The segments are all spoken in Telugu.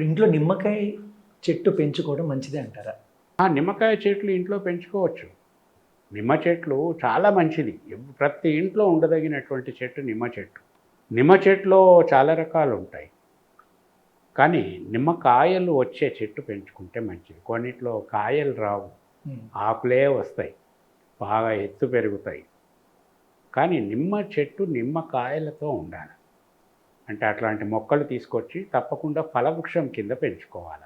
ఇంట్లో నిమ్మకాయ చెట్టు పెంచుకోవడం మంచిదే అంటారా? ఆ నిమ్మకాయ చెట్లు ఇంట్లో పెంచుకోవచ్చు. నిమ్మ చెట్లు చాలా మంచిది. ప్రతి ఇంట్లో ఉండదగినటువంటి చెట్టు నిమ్మ చెట్టు. నిమ్మ చెట్లో చాలా రకాలు ఉంటాయి. కానీ నిమ్మకాయలు వచ్చే చెట్టు పెంచుకుంటే మంచిది. కొన్నిట్లో కాయలు రావు. ఆకులే వస్తాయి. బాగా ఎత్తు పెరుగుతాయి. కానీ నిమ్మ చెట్టు నిమ్మకాయలతో ఉండాలి. అంటే అట్లాంటి మొక్కలు తీసుకొచ్చి తప్పకుండా ఫలవృక్షం కింద పెంచుకోవాలి.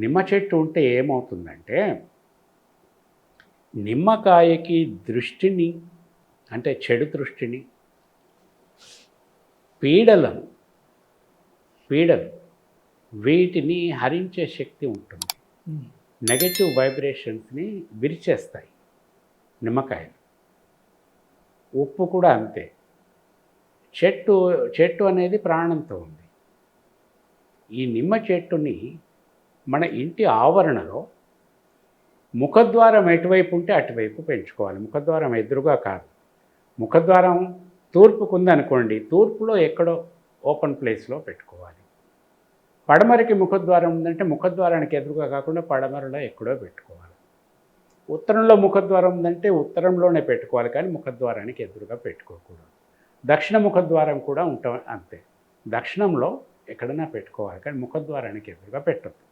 నిమ్మ చెట్టు ఉంటే ఏమవుతుందంటే నిమ్మకాయకి దృష్టిని అంటే చెడు దృష్టిని పీడలను పీడలు వీటిని హరించే శక్తి ఉంటుంది. నెగటివ్ వైబ్రేషన్స్ని విరిచేస్తాయి నిమ్మకాయలు. ఉప్పు కూడా అంతే. చెట్టు చెట్టు అనేది ప్రాణంతో ఉంది. ఈ నిమ్మ చెట్టుని మన ఇంటి ఆవరణలో ముఖద్వారం ఎటువైపు ఉంటే అటువైపు పెంచుకోవాలి. ముఖద్వారం ఎదురుగా కాదు. ముఖద్వారం తూర్పుకు ఉందనుకోండి తూర్పులో ఎక్కడో ఓపెన్ ప్లేస్లో పెట్టుకోవాలి. పడమరకి ముఖద్వారం ఉందంటే ముఖద్వారానికి ఎదురుగా కాకుండా పడమరలో ఎక్కడో పెట్టుకోవాలి. ఉత్తరంలో ముఖద్వారం ఉందంటే ఉత్తరంలోనే పెట్టుకోవాలి కానీ ముఖద్వారానికి ఎదురుగా పెట్టుకోకూడదు. దక్షిణ ముఖద్వారం కూడా ఉంటాం అంతే. దక్షిణంలో ఎక్కడైనా పెట్టుకోవాలి కానీ ముఖద్వారానికి ఎదురుగా పెట్టద్దు.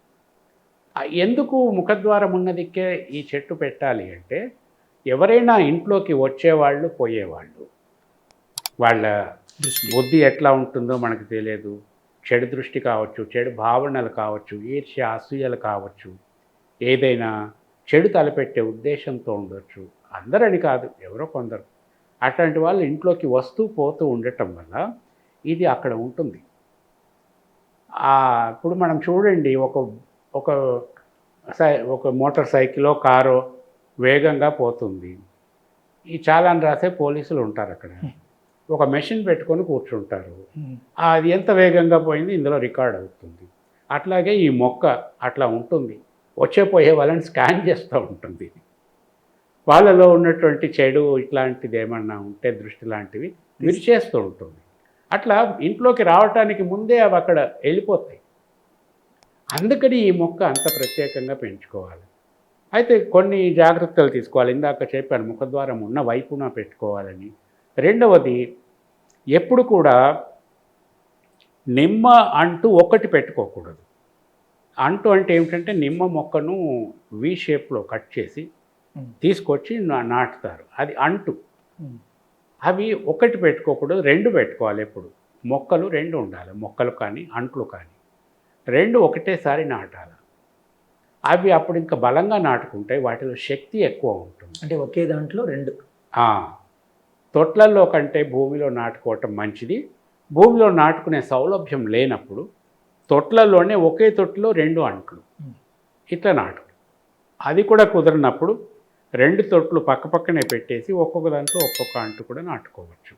ఎందుకు ముఖద్వారం ఉన్నదికే ఈ చెట్టు పెట్టాలి అంటే ఎవరైనా ఇంట్లోకి వచ్చేవాళ్ళు పోయేవాళ్ళు. వాళ్ళ బుద్ధి ఎట్లా ఉంటుందో మనకు తెలియదు. చెడు దృష్టి కావచ్చు చెడు భావనలు కావచ్చు ఈర్ష్య అసూయలు కావచ్చు. ఏదైనా చెడు తలపెట్టే ఉద్దేశంతో ఉండొచ్చు. అందరని కాదు ఎవరో కొందరు. అట్లాంటి వాళ్ళు ఇంట్లోకి వస్తూ పోతూ ఉండటం వల్ల ఇది అక్కడ ఉంటుంది. ఇప్పుడు మనం చూడండి ఒక ఒక సై ఒక మోటార్ సైకిలో కారో వేగంగా పోతుంది. ఈ చాలాని రాసే పోలీసులు ఉంటారు అక్కడ. ఒక మెషిన్ పెట్టుకొని కూర్చుంటారు. అది ఎంత వేగంగా పోయింది ఇందులో రికార్డ్ అవుతుంది. అట్లాగే ఈ మొక్క అట్లా ఉంటుంది. వచ్చే పోయే వాళ్ళని స్కాన్ చేస్తూ ఉంటుంది. వాళ్ళలో ఉన్నటువంటి చెడు ఇట్లాంటిది ఏమన్నా ఉంటే దృష్టి లాంటివి విరిచేస్తూ ఉంటుంది. అట్లా ఇంట్లోకి రావటానికి ముందే అవి అక్కడ వెళ్ళిపోతాయి. అందుకని ఈ మొక్క అంత ప్రత్యేకంగా పెంచుకోవాలి. అయితే కొన్ని జాగ్రత్తలు తీసుకోవాలి. ఇందాక చెప్పాను ముఖద్వారం ఉన్న వైపున పెట్టుకోవాలని. రెండవది ఎప్పుడు కూడా నిమ్మ అంటూ ఒకటి పెట్టుకోకూడదు. అంటు అంటే ఏమిటంటే నిమ్మ మొక్కను వి షేప్లో కట్ చేసి. తీసుకొచ్చి నాటుతారు. అది అంటు. అవి ఒకటి పెట్టుకోకూడదు రెండు పెట్టుకోవాలి ఎప్పుడు. మొక్కలు రెండు ఉండాలి మొక్కలు కానీ అంట్లు కానీ. రెండు ఒకటేసారి నాటాలి. అవి అప్పుడు ఇంకా బలంగా నాటుకుంటాయి వాటిలో శక్తి ఎక్కువ ఉంటుంది. అంటే ఒకే దాంట్లో రెండు. తొట్లల్లో కంటే భూమిలో నాటుకోవటం మంచిది. భూమిలో నాటుకునే సౌలభ్యం లేనప్పుడు తొట్లల్లోనే ఒకే తొట్టులో రెండు అంట్లు. ఇట్లా నాటు. అది కూడా కుదరనప్పుడు రెండు తొట్లు పక్కపక్కనే పెట్టేసి ఒక్కొక్క దాంట్లో ఒక్కొక్క అంటు కూడా నాటుకోవచ్చు.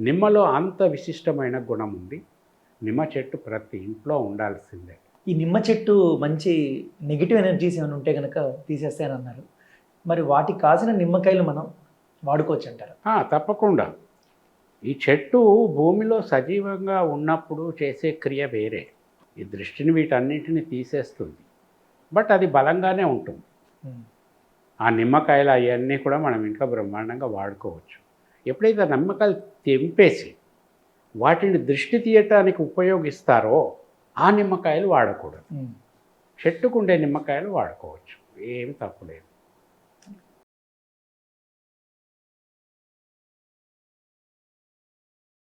నిమ్మలో అంత విశిష్టమైన గుణం ఉంది. నిమ్మ చెట్టు ప్రతి ఇంట్లో ఉండాల్సిందే. ఈ నిమ్మ చెట్టు మంచి నెగిటివ్ ఎనర్జీస్ ఏమైనా ఉంటే కనుక తీసేస్తాయని అన్నారు మరి వాటికి కాసిన నిమ్మకాయలు మనం వాడుకోవచ్చు అంటారు తప్పకుండా. ఈ చెట్టు భూమిలో సజీవంగా ఉన్నప్పుడు చేసే క్రియ వేరే. ఈ దృష్టిని వీటన్నిటిని తీసేస్తుంది. బట్ అది బలంగానే ఉంటుంది. ఆ నిమ్మకాయలు అవన్నీ కూడా మనం ఇంట్లో బ్రహ్మాండంగా వాడుకోవచ్చు. ఎప్పుడైతే ఆ నిమ్మకాయలు తెంపేసి వాటిని దృష్టి తీయటానికి ఉపయోగిస్తారో ఆ నిమ్మకాయలు వాడకూడదు. చెట్టుకుండే నిమ్మకాయలు వాడుకోవచ్చు. ఏమి తప్పులేదు